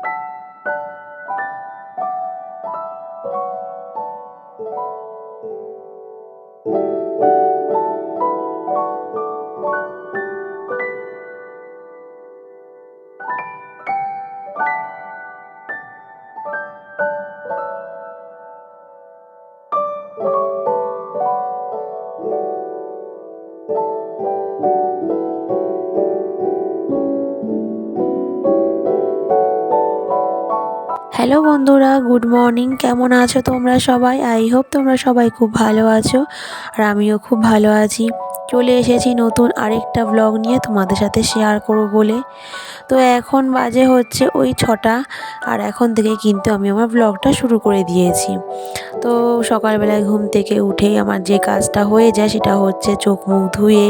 you hello বন্ধুরা, good morning. কেমন আছো তোমরা সবাই? আই হোপ তোমরা সবাই খুব ভালো আছো আর আমিও খুব ভালো আছি। চলে এসেছি নতুন আরেকটা ব্লগ নিয়ে তোমাদের সাথে শেয়ার করব বলে। তো এখন বাজে হচ্ছে ওই ছটা আর এখন থেকে কিন্তু আমি আমার ব্লগটা শুরু করে দিয়েছি। তো সকালবেলায় ঘুম থেকে উঠেই আমার যে কাজটা হয়ে যায় সেটা হচ্ছে চোখ মুখ ধুয়ে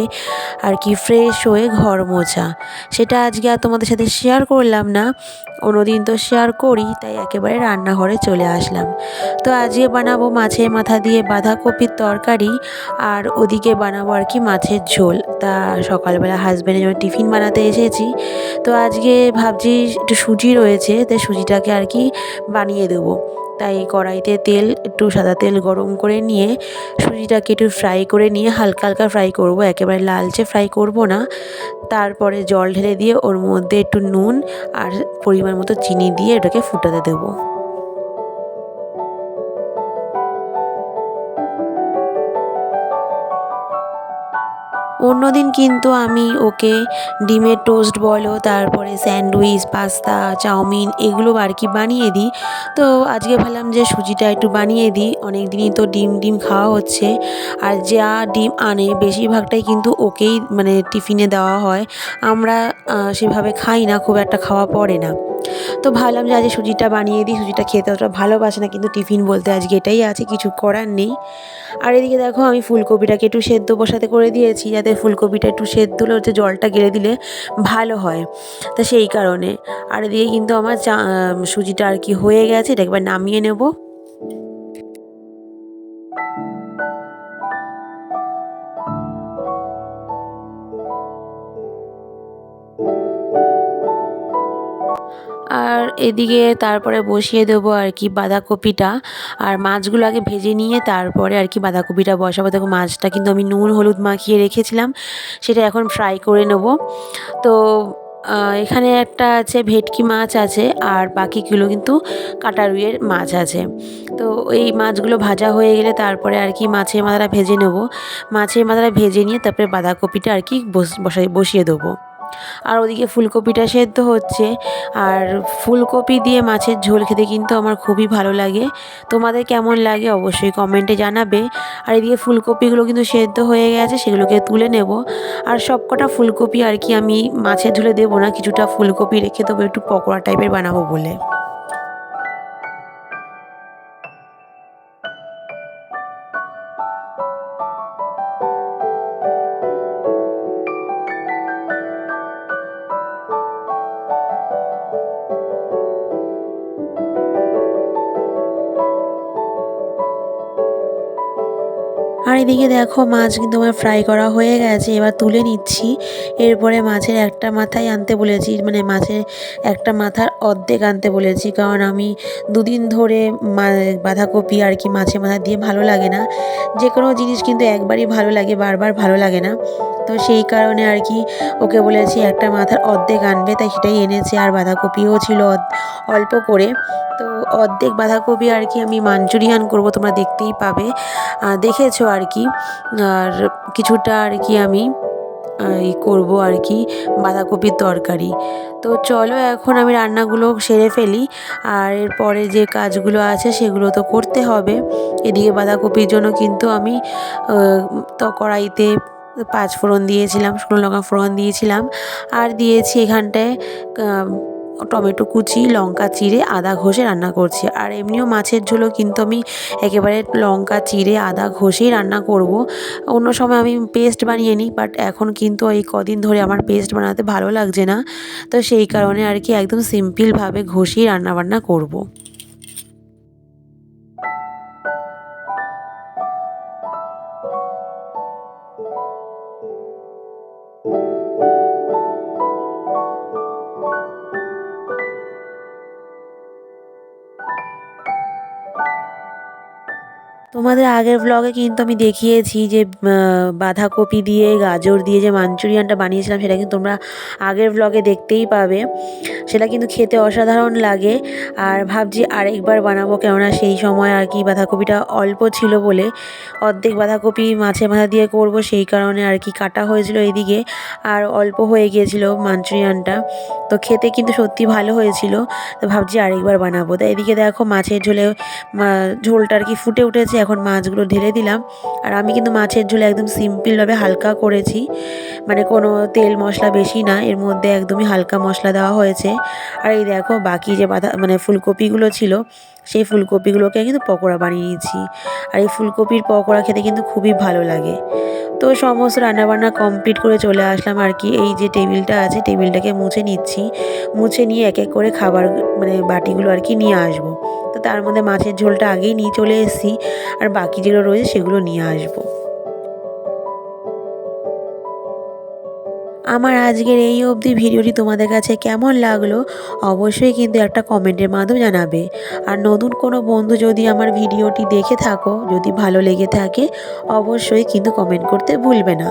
আর কি ফ্রেশ হয়ে ঘর মোছা। সেটা আজকে আর তোমাদের সাথে শেয়ার করলাম না, অন্যদিন তো শেয়ার করি, তাই একেবারে রান্নাঘরে চলে আসলাম। তো আজকে বানাবো মাছের মাথা দিয়ে বাঁধাকপির তরকারি আর ওদিকে বানাবো আর কি মাছের ঝোল। তা সকালবেলা হাজব্যান্ডের জন্য টিফিন বানাতে এসেছি। তো আজকে ভাবছি একটু সুজি রয়েছে, তাই সুজিটাকে আর কি বানিয়ে দেবো। তাই কড়াইতে তেল, একটু সাদা তেল গরম করে নিয়ে সুজিটাকে একটু ফ্রাই করে নিয়ে হালকা হালকা ফ্রাই করব। একেবারে লালচে ফ্রাই করব না। তারপরে জল ঢেলে দিয়ে ওর মধ্যে একটু নুন আর পরিমাণ মতো চিনি দিয়ে এটাকে ফুটাতে দেবো। অন্যদিন কিন্তু আমি ওকে ডিমের টোস্ট বলো, তারপরে স্যান্ডউইচ, পাস্তা, চাউমিন এগুলো আর কি বানিয়ে দিই। তো আজকে ভাবলাম যে সুজিটা একটু বানিয়ে দিই। অনেক দিনই তো ডিম ডিম খাওয়া হচ্ছে। আর যা ডিম আনে বেশিরভাগটাই কিন্তু ওকেই মানে টিফিনে দেওয়া হয়। আমরা সেভাবে খাই না, খুব একটা খাওয়া পড়ে না। তো ভাবলাম যে আজকে সুজিটা বানিয়ে দিই। সুজিটা খেতে অতটা ভালোবাসে না, কিন্তু টিফিন বলতে আজকে এটাই আছে, কিছু করার নেই। আর এদিকে দেখো আমি ফুলকপিটাকে একটু সেদ্ধ বসাতে করে দিয়েছি, যাতে ফুলকপিটা একটু সেদ্ধ হলে হচ্ছে জলটা গেলে দিলে ভালো হয়। তা সেই কারণে। আর এদিকে কিন্তু আমার চা সুজিটা আর কি হয়ে গেছে এটা একবার নামিয়ে নেব। এদিকে তারপরে বসিয়ে দেবো আর কি বাঁধাকপিটা। আর মাছগুলো আগে ভেজে নিয়ে তারপরে আর কি বাঁধাকপিটা বসাবো। দেখো মাছটা কিন্তু আমি নুন, হলুদ মাখিয়ে রেখেছিলাম। সেটা এখন ফ্রাই করে নেব। তো এখানে একটা আছে ভেটকি মাছ আছে আর বাকিগুলো কিন্তু কাটারুইয়ের মাছ আছে। তো, এই মাছগুলো ভাজা হয়ে গেলে তারপরে আর কি মাছের মাথাটা ভেজে নেব। মাছের মাথাটা ভেজে নিয়ে তারপরে বাঁধাকপিটা আর কি বসাই, বসিয়ে দেবো। আর ওদিকে ফুলকপিটা সেদ্ধ হচ্ছে। আর ফুলকপি দিয়ে মাছের ঝোল খেতে কিন্তু আমার খুবই ভালো লাগে। তোমাদের কেমন লাগে অবশ্যই কমেন্টে জানাবে। আর এদিকে ফুলকপিগুলো কিন্তু সেদ্ধ হয়ে গেছে, সেগুলোকে তুলে নেব। আর সবকটা ফুলকপি আর কি আমি মাছের ঝোলে দেবো না, কিছুটা ফুলকপি রেখে দেবো, একটু পকোড়া টাইপের বানাবো বলে। আর এদিকে দেখো মাছ কিন্তু আমার ফ্রাই করা হয়ে গেছে, এবার তুলে নিচ্ছি। এরপরে মাছের একটা মাথায় আনতে বলেছি মানে মাছের একটা মাথার অর্ধেক আনতে বলেছি, কারণ আমি দুদিন ধরে বাঁধাকপি আর কি মাছের মাথা দিয়ে ভালো লাগে না। যে কোনো জিনিস কিন্তু একবারই ভালো লাগে, বারবার ভালো লাগে না। তো সেই কারণে আর কি ওকে বলেছি একটা মাথার অর্ধেক আনবে, তাই সেটাই এনেছে, আর বাঁধাকপিও ছিল অল্প করে। তো অর্ধেক বাঁধাকপি আর কি আমি মাঞ্চুরিয়ান করব, তোমরা দেখতেই পাবে। দেখেছ আর কি? আর কিছুটা আর কি আমি এই করব আর কি, বাঁধাকপির তরকারি। তো চলো এখন আমি রান্নাগুলো সেরে ফেলি। আর এরপরে যে কাজগুলো আছে সেগুলো তো করতে হবে। এদিকে বাঁধাকপির জন্য কিন্তু আমি তো কড়াইতে পাঁচ ফোড়ন দিয়েছিলাম, শুকনো লঙ্কা ফোড়ন দিয়েছিলাম। আর দিয়েছি এখানটায় টমেটো কুচি, লঙ্কা চিড়ে, আদা ঘষে রান্না করছি। আর এমনিও মাছের ঝোলও কিন্তু আমি একেবারে লঙ্কা, চিড়ে, আদা ঘষেই রান্না করব। অন্য সময় আমি পেস্ট বানিয়ে নিই বাট এখন কিন্তু এই কদিন ধরে আমার পেস্ট বানাতে ভালো লাগছে না। তো সেই কারণে আর কি একদম সিম্পলভাবে ঘষেই রান্নাবান্না করব। তোমাদের আগের ব্লগে কিন্তু আমি দেখিয়েছি যে বাঁধাকপি দিয়ে, গাজর দিয়ে যে মাঞ্চুরিয়ানটা বানিয়েছিলাম, সেটা কিন্তু তোমরা আগের ব্লগে দেখতেই পাবে। সেটা কিন্তু খেতে অসাধারণ লাগে। আর ভাবছি আরেকবার বানাবো, কেননা সেই সময় আর কি বাঁধাকপিটা অল্প ছিল বলে অর্ধেক বাঁধাকপি মাছে মাথা দিয়ে করব, সেই কারণে আর কি কাটা হয়েছিল এদিকে। আর অল্প হয়ে গিয়েছিল মাঞ্চুরিয়ানটা। তো খেতে কিন্তু সত্যি ভালো হয়েছিল। তো ভাবছি আরেকবার বানাবো। তো এদিকে দেখো মাছের ঝোলে ঝোলটা আর কি ফুটে উঠেছে। এখন মাছগুলো ঢেলে দিলাম, আর আমি কিন্তু মাছের ঝোল একদম সিম্পলভাবে হালকা করেছি। মানে কোনো তেল মশলা বেশি না, এর মধ্যে একদমই হালকা মশলা দেওয়া হয়েছে। আর এই দেখো বাকি যে বাঁধা মানে ফুলকপিগুলো ছিল সেই ফুলকপিগুলোকে কিন্তু পকোড়া বানিয়ে নিয়েছি। আর এই ফুলকপির পকোড়া খেতে কিন্তু খুবই ভালো লাগে। তো সমস্ত রান্নাবান্না কমপ্লিট করে চলে আসলাম আর কি। এই যে টেবিলটা আছে, টেবিলটাকে মুছে নিচ্ছি। মুছে নিয়ে এক এক করে খাবার মানে বাটিগুলো আর কি নিয়ে আসব। তো তার মধ্যে মাছের ঝোলটা আগেই নিয়ে চলে এসেছি। আর বাকি যেগুলো রয়েছে সেগুলো নিয়ে আসব। আমার আজকের এই অবধি ভিডিওটি তোমাদের কাছে কেমন লাগল অবশ্যই কিন্তু একটা কমেন্টের মাধ্যমে জানাবে। আর নতুন কোনো বন্ধু যদি আমার ভিডিওটি দেখে থাকো, যদি ভালো লেগে থাকে, অবশ্যই কিন্তু কমেন্ট করতে ভুলবে না।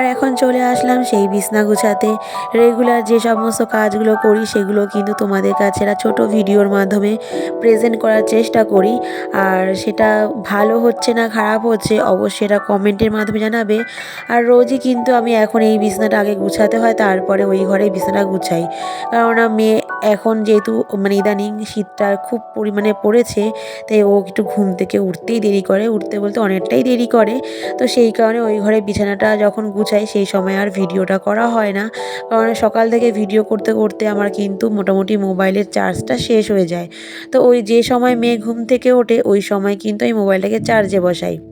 আর এখন চলে আসলাম সেই বিছনা গুছাতে। রেগুলার যে সমস্ত কাজগুলো করি, সেগুলো কিন্তু তোমাদের কাছে ছোটো ভিডিওর মাধ্যমে প্রেজেন্ট করার চেষ্টা করি। আর সেটা ভালো হচ্ছে না খারাপ হচ্ছে, অবশ্যই এটা কমেন্টের মাধ্যমে জানাবে। আর রোজই কিন্তু আমি এখন এই বিছনাটা আগে গুছাতে হয়, তারপরে ওই ঘরে বিছানা গুছাই। কারণ মেয়ে এখন যেহেতু মানে ইদানিং শীতটা খুব পরিমাণে পড়েছে, তাই ও একটু ঘুম থেকে উঠতেই দেরি করে। উঠতে বলতে অনেকটাই দেরি করে। তো সেই কারণে ওই ঘরে বিছানাটা যখন গুছাই, সেই সময় আর ভিডিওটা করা হয় না। কারণ সকাল থেকে ভিডিও করতে করতে আমার কিন্তু মোটামুটি মোবাইলের চার্জটা শেষ হয়ে যায়। তো ওই যে সময় মেয়ে ঘুম থেকে ওঠে, ওই সময় কিন্তু আমি মোবাইলটাকে চার্জে বসাই।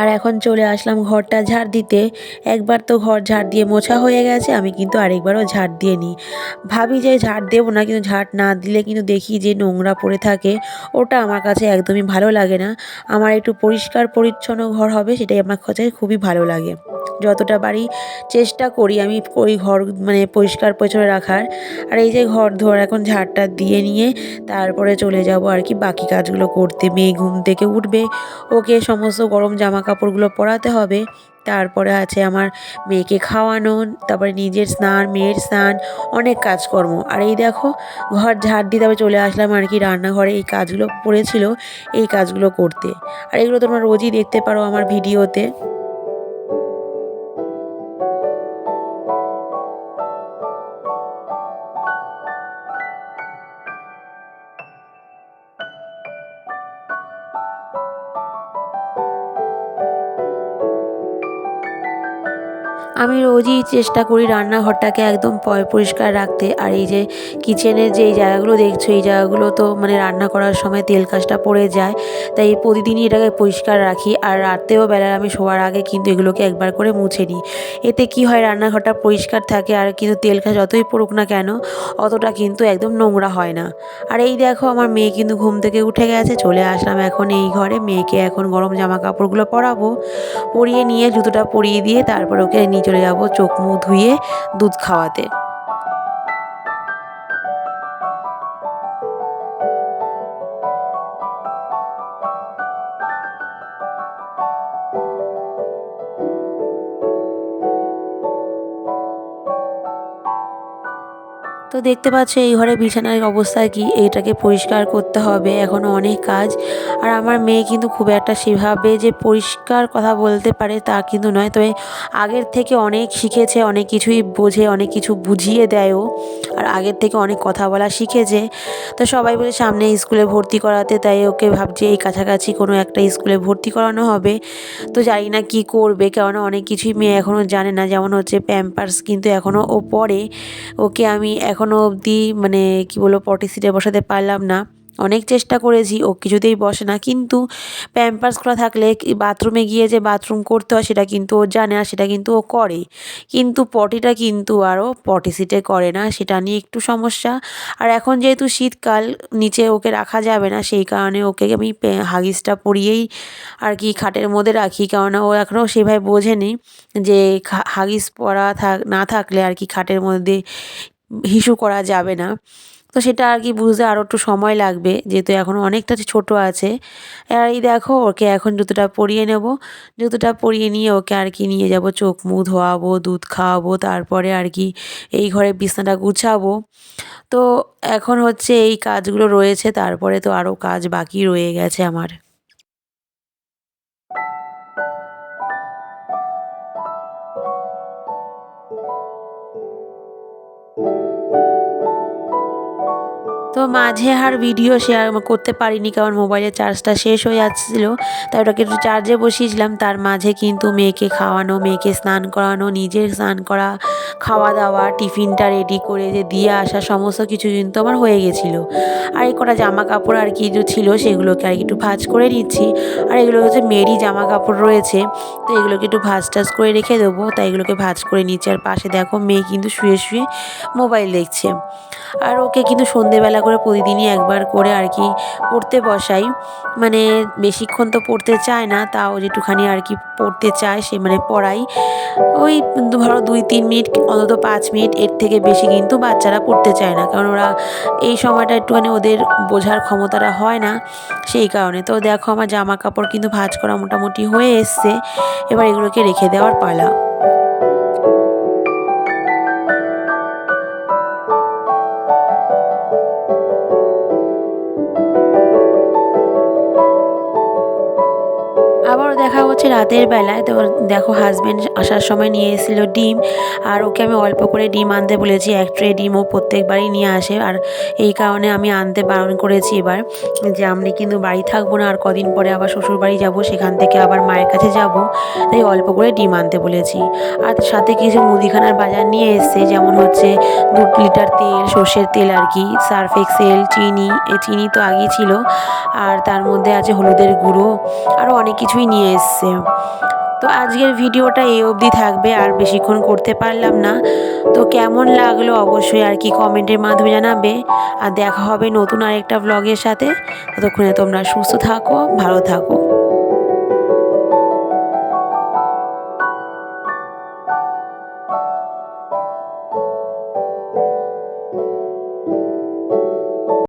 আর এখন চলে আসলাম ঘরটা ঝাড় দিতে। একবার তো ঘর ঝাড় দিয়ে মোছা হয়ে গেছে, আমি কিন্তু আরেকবারও ঝাড় দিয়ে নিই। ভাবি যে ঝাড় দেবো না, কিন্তু ঝাড় না দিলে কিন্তু দেখি যে নোংরা পড়ে থাকে। ওটা আমার কাছে একদমই ভালো লাগে না। আমার একটু পরিষ্কার পরিচ্ছন্ন ঘর হবে, সেটাই আমার কাছে খুবই ভালো লাগে। যতটা পারি চেষ্টা করি আমি ওই ঘর মানে পরিষ্কার পরিচ্ছন্ন রাখার। আর এই যে ঘর ধোয়ার এখন ঝাড়টা দিয়ে নিয়ে তারপরে চলে যাব আর কি বাকি কাজগুলো করতে। মেয়ে ঘুম থেকে উঠবে, ওকে সমস্ত গরম জামা কাপড়গুলো পরাতে হবে। তারপরে আছে আমার মেয়েকে খাওয়ানো, তারপরে নিজের স্নান, মেয়ের স্নান, অনেক কাজকর্ম। আর এই দেখো ঘর ঝাড় দিয়ে তারপরে চলে আসলাম আর কি রান্নাঘরে। এই কাজগুলো পড়েছিল, এই কাজগুলো করতে। আর এগুলো তোমরা রোজই দেখতে পারো আমার ভিডিওতে। আমি রোজই চেষ্টা করি রান্নাঘরটাকে একদম পরিষ্কার রাখতে। আর এই যে কিচেনের যে জায়গাগুলো দেখছ, এই জায়গাগুলো তো মানে রান্না করার সময় তেল কাজটা পড়ে যায়। তাই প্রতিদিনই এটাকে পরিষ্কার রাখি। আর রাতেও বেলায় আমি শোয়ার আগে কিন্তু এগুলোকে একবার করে মুছে নিই। এতে কি হয়, রান্নাঘরটা পরিষ্কার থাকে আর কিন্তু তেল কাজ যতই পড়ুক না কেন, অতটা কিন্তু একদম নোংরা হয় না। আর এই দেখো, আমার মেয়ে কিন্তু ঘুম থেকে উঠে গেছে, চলে আসলাম এখন এই ঘরে। মেয়েকে এখন গরম জামা কাপড়গুলো পরাবো। পরিয়ে নিয়ে জুতোটা পরিয়ে দিয়ে তারপর ওকে নিয়ে চলে যাব চোখ মুখ ধুয়ে দুধ খাওয়াতে। তো দেখতে পাচ্ছ এই ঘরে বিছানার অবস্থা কি? এইটাকে পরিষ্কার করতে হবে। এখনও অনেক কাজ। আর আমার মেয়ে কিন্তু খুব একটা সেভাবে যে পরিষ্কার কথা বলতে পারে তা কিন্তু নয়। তবে আগের থেকে অনেক শিখেছে, অনেক কিছুই বোঝে, অনেক কিছু বুঝিয়ে দেয়ও আর আগের থেকে অনেক কথা বলা শিখেছে। তো সবাই বলে সামনে স্কুলে ভর্তি করাতে, তাই ওকে ভাবছে এই কাছাকাছি কোনো একটা স্কুলে ভর্তি করানো হবে। তো জানি না কি করবে, কেননা অনেক কিছুই মেয়ে এখনও জানে না। যেমন হচ্ছে প্যাম্পার্স কিন্তু এখনও ও পড়ে। ওকে আমি এখনও অবধি মানে কি বলব পটি সিটে বসাতে পারলাম না। অনেক চেষ্টা করেছি, ও কিছুতেই বসে না। কিন্তু প্যাম্পার্স করা থাকলে বাথরুমে গিয়ে যে বাথরুম করতে হয় সেটা কিন্তু ও জানে আর সেটা কিন্তু ও করে। কিন্তু পটিটা কিন্তু আরও পটি সিটে করে না, সেটা নিয়ে একটু সমস্যা। আর এখন যেহেতু শীতকাল, নিচে ওকে রাখা যাবে না, সেই কারণে ওকে আমি হাগিসটা পরিয়েই আর কি খাটের মধ্যে রাখি। কেননা ও এখনও সেভাবে বোঝেনি যে হাগিস পরা থাক, না থাকলে আর কি খাটের মধ্যে হিসু করা যাবে না। তো সেটা আর কি বুঝতে আরও একটু সময় লাগবে, যেহেতু এখন অনেকটা ছোট আছে। আর এই দেখো, ওকে এখন জুতোটা পরিয়ে নেব। জুতোটা পরিয়ে নিয়ে ওকে আর কি নিয়ে যাব, চোখ মুখ ধোয়াবো, দুধ খাওয়াবো, তারপরে আর কি এই ঘরে বিছনাটা গুছাবো। তো এখন হচ্ছে এই কাজগুলো রয়েছে, তারপরে তো আরও কাজ বাকি রয়ে গেছে আমার। তো মাঝে আর ভিডিও শেয়ার করতে পারিনি কারণ মোবাইলের চার্জটা শেষ হয়ে যাচ্ছিল। তাই ওটাকে একটু চার্জে বসিয়েছিলাম। তার মাঝে কিন্তু মেয়েকে খাওয়ানো, মেয়েকে স্নান করানো, নিজের স্নান করা খাওয়া দাওয়া টিফিনটা রেডি করে যে দিয়ে আসা, সমস্ত কিছু কিন্তু আমার হয়ে গেছিল। আর এই কটা জামা কাপড় আর কি ছিল, সেগুলোকে আর একটু ভাজ করে নিচ্ছি। আর এগুলো হচ্ছে মেরি জামা কাপড় রয়েছে। তো এগুলোকে একটু ভাজ টাজ করে রেখে দেবো। তাই এগুলোকে ভাজ করে নিচ্ছি। আর পাশে দেখো মেয়ে কিন্তু শুয়ে শুয়ে মোবাইল দেখছে। আর ওকে কিন্তু সন্ধেবেলা করে প্রতিদিনই একবার করে আর কি পড়তে বসাই। মানে বেশিক্ষণ তো পড়তে চায় না, তাও যেটুখানি আর কি পড়তে চায় সে মানে পড়াই। ওই ধরো দুই তিন মিনিট, অন্তত পাঁচ মিনিট এর থেকে বেশি কিন্তু বাচ্চারা পড়তে চায় না। কারণ ওরা এই সময়টা একটুখানি ওদের বোঝার ক্ষমতাটা হয় না সেই কারণে। তো দেখো আমার জামা কাপড় কিন্তু ভাজ করা মোটামুটি হয়ে এসছে, এবার এগুলোকে রেখে দেওয়ার পালা। রাতের বেলায় তো দেখো হাজব্যান্ড আসার সময় নিয়ে এসেছিল ডিম, আর ওকে আমি অল্প করে ডিম আনতে বলেছি, এক ট্রে ডিমও প্রত্যেকবারই নিয়ে আসে, আর এই কারণে আমি আনতে বারণ করেছি এবার যে আমি কিন্তু বাড়ি থাকব না, আর কদিন পরে আবার শ্বশুর বাড়ি যাব, সেখান থেকে আবার মায়ের কাছে যাব, তাই অল্প করে ডিম আনতে বলেছি। আর সাথে কিছু মুদিখানার বাজার নিয়ে এসছে, যেমন হচ্ছে দু লিটার তেল, সর্ষের তেল আর কি, সার্ফ এক্সেল, চিনি এই চিনি তো আগেই ছিল, আর তার মধ্যে আছে হলুদের গুঁড়ো, আরও অনেক কিছুই নিয়ে এসছে। তো আজকের ভিডিওটা এই অবধি থাকবে, আর বেশিক্ষণ করতে পারলাম না। তো কেমন লাগল অবশ্যই আর কি কমেন্টের মাধ্যমে জানাবে। আর দেখা হবে নতুন আরেকটা ব্লগের সাথে। ততক্ষণে তোমরা সুস্থ থাকো, ভালো থাকো।